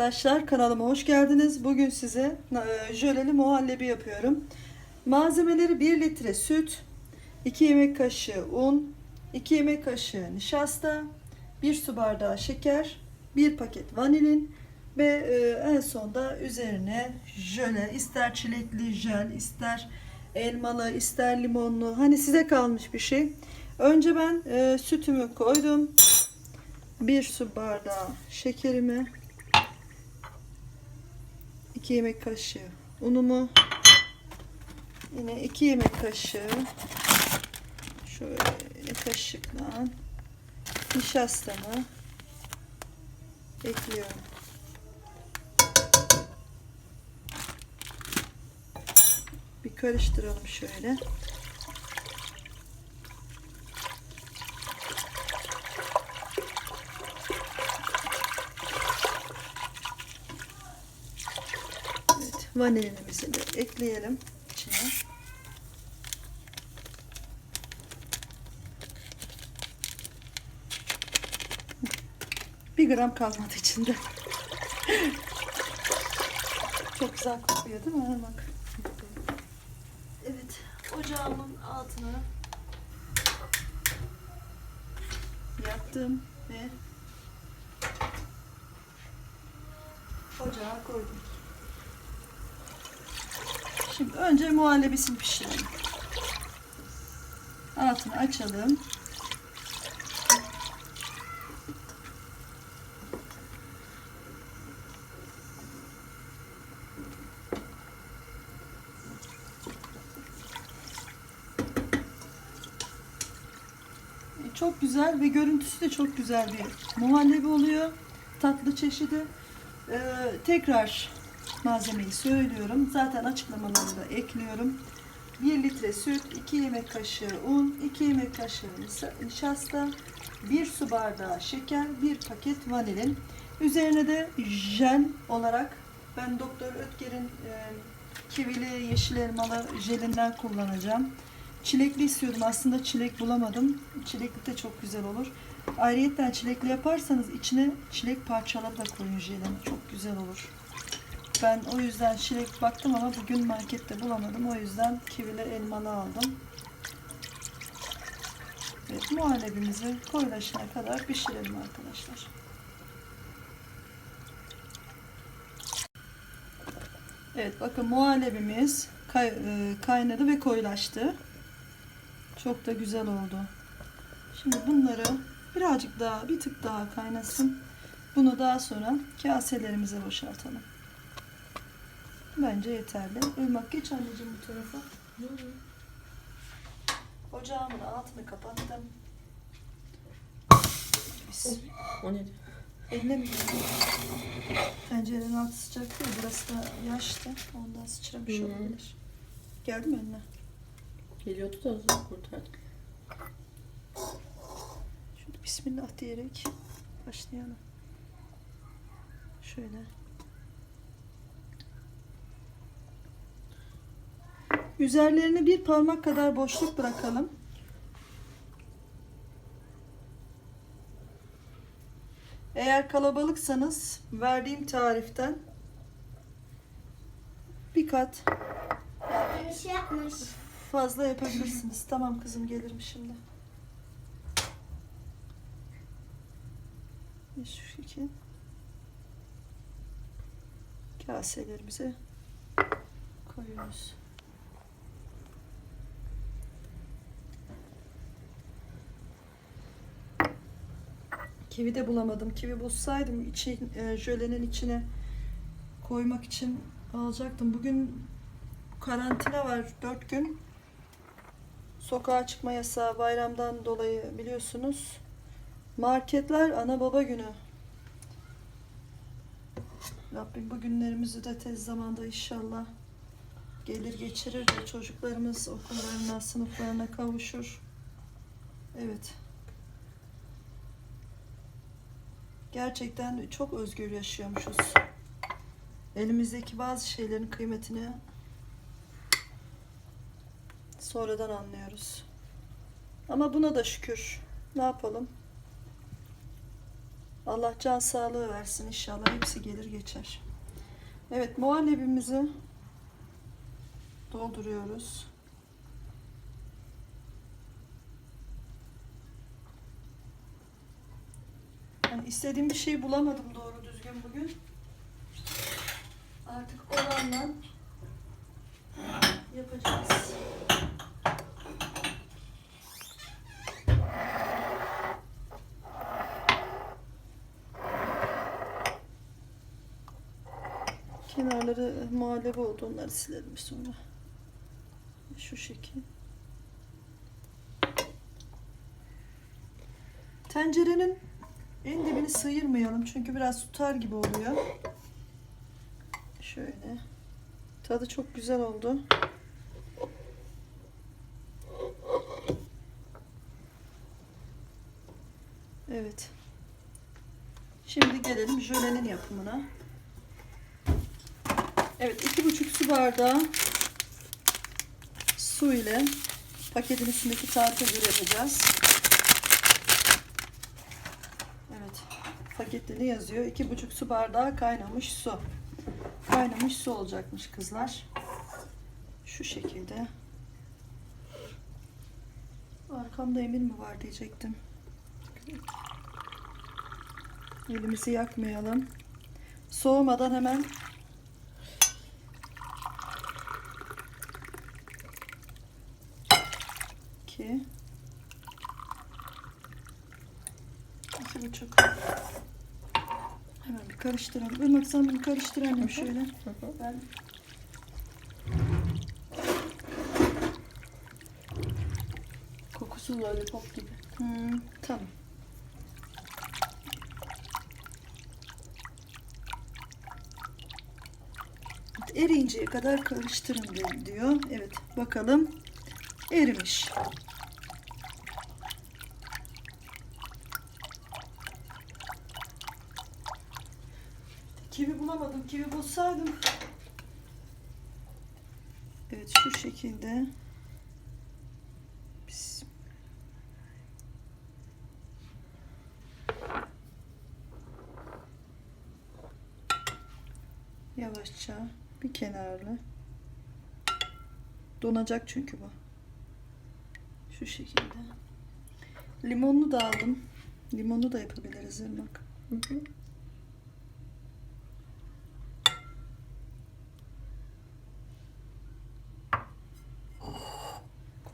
arkadaşlar kanalıma hoş geldiniz. Bugün size e, jöleli muhallebi yapıyorum. Malzemeleri 1 litre süt, 2 yemek kaşığı un, 2 yemek kaşığı nişasta, 1 su bardağı şeker, 1 paket vanilin ve e, en sonda üzerine jöle ister çilekli jel ister elmalı ister limonlu hani size kalmış bir şey. Önce ben e, sütümü koydum. 1 su bardağı şekerimi 2 yemek kaşığı unumu yine 2 yemek kaşığı şöyle kaşıkla nişastamı ekliyorum. Bir karıştıralım şöyle. Vanilinimizi de ekleyelim içine. Bir gram kalmadı içinde. Çok güzel kokuyor değil mi? Bak. Evet, ocağımın altına yaktım ve ocağa koydum. Şimdi önce muhallebisini pişirelim. Altını açalım. E, Çok güzel ve görüntüsü de çok güzel bir muhallebi oluyor. Tatlı çeşidi. Ee, tekrar malzemeyi söylüyorum. Zaten açıklamaları da ekliyorum. 1 litre süt, 2 yemek kaşığı un, 2 yemek kaşığı nişasta, 1 su bardağı şeker, 1 paket vanilin. Üzerine de jel olarak ben Doktor Ötker'in e, kivili yeşil elmalı jelinden kullanacağım. Çilekli istiyordum. Aslında çilek bulamadım. Çilekli de çok güzel olur. Ayrıyeten çilekli yaparsanız içine çilek parçaları da koyun jelin. Çok güzel olur. Ben o yüzden çilek baktım ama bugün markette bulamadım. O yüzden kivili elmalı aldım. Evet, muhallebimizi koyulaşana kadar pişirelim arkadaşlar. Evet bakın muhallebimiz e, kaynadı ve koyulaştı. Çok da güzel oldu. Şimdi bunları birazcık daha bir tık daha kaynasın. Bunu daha sonra kaselerimize boşaltalım. Bence yeterli. Irmak geç anneciğim bu tarafa. Ocağımın altını kapattım. Bismillah. O nedir? Eline mi gidiyor? Tencerenin altı sıcak değil. Burası da yaştı. Ondan sıçramış Hı. olabilir. Geldi mi önüne? Geliyordu da zor kurtardık. Şöyle Bismillah diyerek başlayalım. Şöyle. Üzerlerine bir parmak kadar boşluk bırakalım. Eğer kalabalıksanız verdiğim tariften bir kat fazla yapabilirsiniz. Tamam kızım gelirim şimdi. Bir iki kaselerimize koyuyoruz. Kivi de bulamadım. Kivi bulsaydım için, e, jölenin içine koymak için alacaktım. Bugün karantina var 4 gün. Sokağa çıkma yasağı bayramdan dolayı biliyorsunuz. Marketler ana baba günü. Rabbim bu günlerimizi de tez zamanda inşallah gelir geçirir de çocuklarımız okullarına, sınıflarına kavuşur. Evet. Gerçekten çok özgür yaşıyormuşuz. Elimizdeki bazı şeylerin kıymetini sonradan anlıyoruz. Ama buna da şükür. Ne yapalım? Allah can sağlığı versin inşallah. Hepsi gelir geçer. Evet muhallebimizi dolduruyoruz. Yani istediğim bir şey bulamadım doğru düzgün bugün. Artık olanla yapacağız. Kenarları muhallebi oldu. Onları silelim sonra. Şu şekil. Tencerenin en dibini sıyırmayalım. Çünkü biraz tutar gibi oluyor. Şöyle. Tadı çok güzel oldu. Evet. Şimdi gelelim jölenin yapımına. Evet, iki buçuk su bardağı su ile paketin üstündeki tarife göre yapacağız. Evet, pakette ne yazıyor? İki buçuk su bardağı kaynamış su. Kaynamış su olacakmış kızlar. Şu şekilde. Arkamda emir mi var diyecektim. Elimizi yakmayalım. Soğumadan hemen iki iki buçuk karıştıralım. Irmak sen bunu karıştır annem şöyle. Ben Kokusu lollipop gibi. Hmm, tamam. Eriyinceye kadar karıştırın di- diyor. Evet bakalım. Erimiş. Kivi bulamadım. Kivi bulsaydım. Evet şu şekilde. Yavaşça bir kenarlı. Donacak çünkü bu. Şu şekilde. Limonlu da aldım. Limonlu da yapabiliriz ırmak. Hı hı.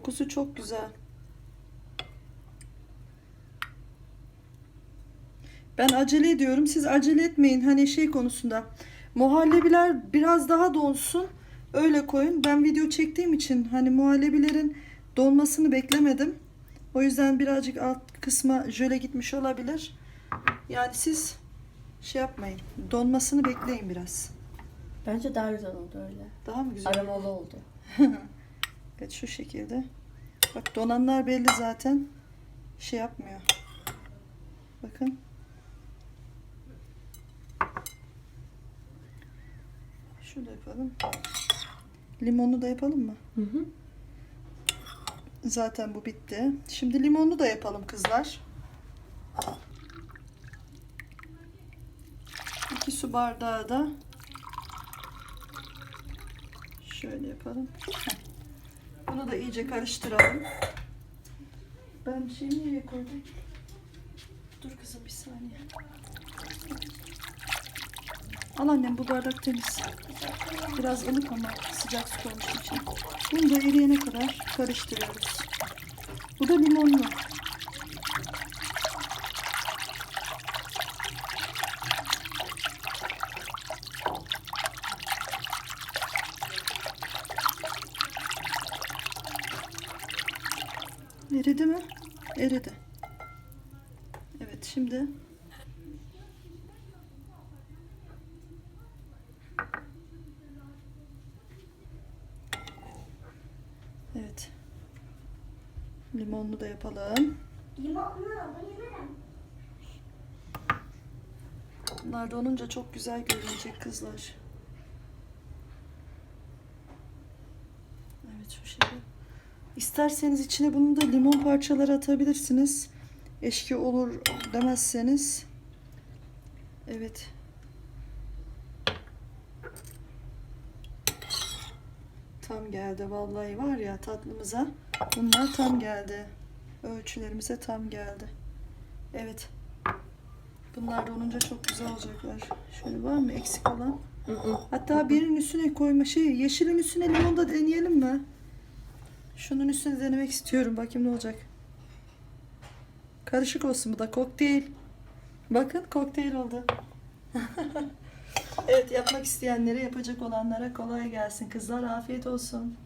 Kokusu çok güzel. Ben acele ediyorum. Siz acele etmeyin. Hani şey konusunda. Muhallebiler biraz daha donsun. Öyle koyun. Ben video çektiğim için hani muhallebilerin donmasını beklemedim. O yüzden birazcık alt kısma jöle gitmiş olabilir. Yani siz şey yapmayın. Donmasını bekleyin biraz. Bence daha güzel oldu öyle. Daha mı güzel? Aromalı oldu. Evet şu şekilde. Bak donanlar belli zaten. Şey yapmıyor. Bakın. Şurada yapalım. Limonlu da yapalım mı? Hı hı. Zaten bu bitti. Şimdi limonlu da yapalım kızlar. 2 su bardağı da şöyle yapalım. Heh. Bunu da iyice karıştıralım. Ben şeyi nereye koydum? Dur kızım bir saniye. Al annem bu bardak temiz. Biraz ılık ama sıcak su koymuşum için. Bunu da eriyene kadar karıştırıyoruz. Bu da limonlu. Eridi mi? Eridi. Evet şimdi Evet. Limonlu da yapalım. Limonlu bayılırım. Bunlar donunca çok güzel görünecek kızlar. Evet şu şekilde. İsterseniz içine bunun da limon parçaları atabilirsiniz. Eşki olur demezseniz Evet. Tam geldi vallahi var ya tatlımıza. Bunlar tam geldi. Ölçülerimize tam geldi. Evet. Bunlar da olunca çok güzel olacaklar. Şöyle var mı eksik olan? Hatta birinin üstüne koyma şey yeşilin üstüne limon da deneyelim mi? Şunun üstüne denemek istiyorum. Bakayım ne olacak. Karışık olsun bu da kokteyl. Bakın kokteyl oldu. evet yapmak isteyenlere yapacak olanlara kolay gelsin. Kızlar afiyet olsun.